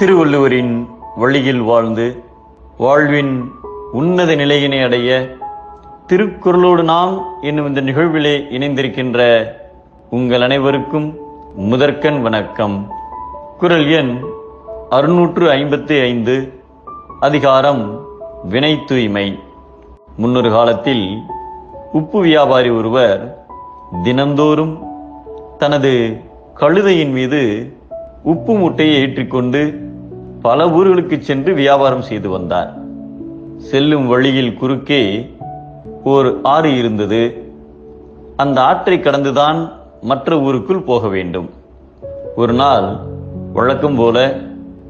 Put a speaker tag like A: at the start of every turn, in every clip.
A: திருவள்ளுவரின் வழியில் வாழ்ந்து வாழ்வின் உன்னத நிலையினை அடைய திருக்குறளோடு நாம் என்னும் இந்த நிகழ்விலே இணைந்திருக்கின்ற உங்கள் அனைவருக்கும் முதற்கண் வணக்கம். குரல் எண் அறுநூற்று ஐம்பத்தி ஐந்து அதிகாரம் வினை தூய்மை. முன்னொரு காலத்தில் உப்பு வியாபாரி ஒருவர் தினந்தோறும் தனது கழுதையின் மீது உப்பு மூட்டையை ஏற்றிக்கொண்டு பல ஊர்களுக்கு சென்று வியாபாரம் செய்து வந்தார். செல்லும் வழியில் குறுக்கே ஓர் ஆறு இருந்தது. அந்த ஆற்றை கடந்துதான் மற்ற ஊருக்குள் போக வேண்டும். ஒரு நாள் வழக்கம் போல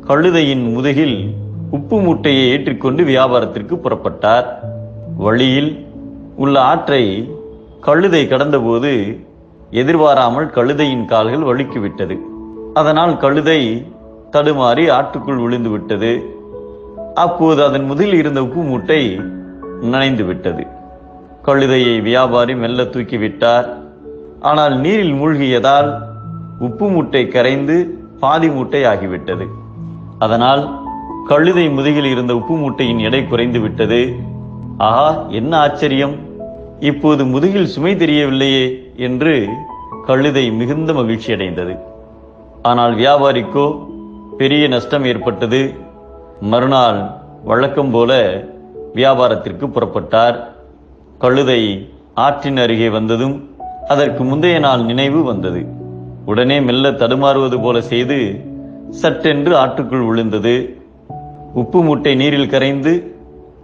A: கழுதையின் முதுகில் உப்பு மூட்டையை ஏற்றிக்கொண்டு வியாபாரத்திற்கு புறப்பட்டார். வழியில் உள்ள ஆற்றை கழுதை கடந்தபோது எதிர்பாராமல் கழுதையின் கால்கள் வழுக்கிவிட்டது. அதனால் கழுதை தடுமாறி ஆற்றுக்குள் விழுந்து விட்டது. அப்போது அதன் முதில் இருந்த உப்பு மூட்டை நனைந்து விட்டது. கழுதையை வியாபாரி மெல்ல தூக்கிவிட்டார் ஆனால் நீரில் மூழ்கியதால் உப்பு மூட்டை கரைந்து பாதி மூட்டை ஆகிவிட்டது. அதனால் கழுதை முதுகில் இருந்த உப்பு மூட்டையின் எடை குறைந்து விட்டது. ஆஹா என்ன ஆச்சரியம். இப்போது முதுகில் சுமை தெரியவில்லையே என்று கழுதை மிகுந்த மகிழ்ச்சி அடைந்தது ஆனால் வியாபாரிக்கோ பெரிய நஷ்டம் ஏற்பட்டது. மறுநாள் வழக்கம் போல வியாபாரத்திற்கு புறப்பட்டார். கழுதை ஆற்றின் அருகே வந்ததும் அதற்கு முந்தைய நாள் நினைவு வந்தது. உடனே மெல்ல தடுமாறுவது போல செய்து சட்டென்று ஆற்றுக்குள் விழுந்தது. உப்பு மூட்டை நீரில் கரைந்து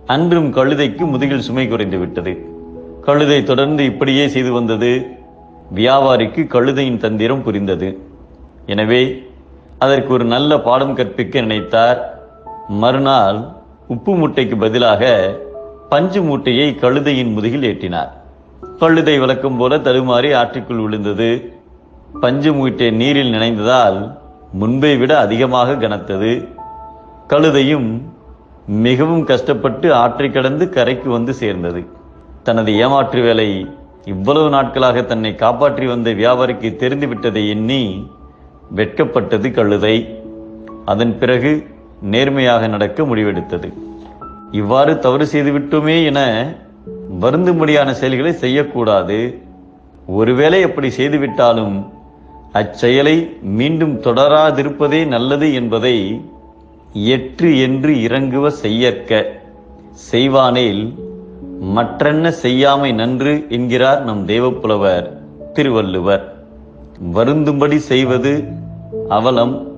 A: அன்றும் கழுதைக்கு முதுகில் சுமை குறைந்து விட்டது. கழுதை தொடர்ந்து இப்படியே செய்து வந்தது. வியாபாரிக்கு கழுதையின் தந்திரம் புரிந்தது. எனவே அதற்கு ஒரு நல்ல பாடம் கற்பிக்க நினைத்தார். மறுநாள் உப்பு மூட்டைக்கு பதிலாக பஞ்சு மூட்டையை கழுதையின் முதுகில் ஏற்றினார். கழுதை வழக்கம் போல தடுமாறி ஆற்றுக்குள் விழுந்தது. பஞ்சு மூட்டை நீரில் நினைந்ததால் முன்பை விட அதிகமாக கனத்தது. கழுதையும் மிகவும் கஷ்டப்பட்டு ஆற்றை கடந்து கரைக்கு வந்து சேர்ந்தது. தனது ஏமாற்று வேலை இவ்வளவு நாட்களாக தன்னை காப்பாற்றி வந்த வியாபாரிக்கு தெரிந்துவிட்டதை எண்ணி வெட்கப்பட்டது கழுதை. அதன் பிறகு நேர்மையாக நடக்க முடிவெடுத்தது. இவ்வாறு தவறு செய்துவிட்டோமே என வருந்தும்படியான செயல்களை செய்யக்கூடாது. ஒருவேளை அப்படி செய்துவிட்டாலும் அச்செயலை மீண்டும் தொடராதிருப்பதே நல்லது என்பதை எற்று என்று இறங்குவ செய்யற்க. செய்வானேல் மற்றென்ன செய்யாமை நன்று என்கிறார் நம் தேவப்புலவர் திருவள்ளுவர். வருந்தும்படி செய்வது அவலம்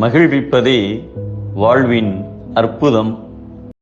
A: மகிழ்விப்பதே வாழ்வின் அற்புதம்.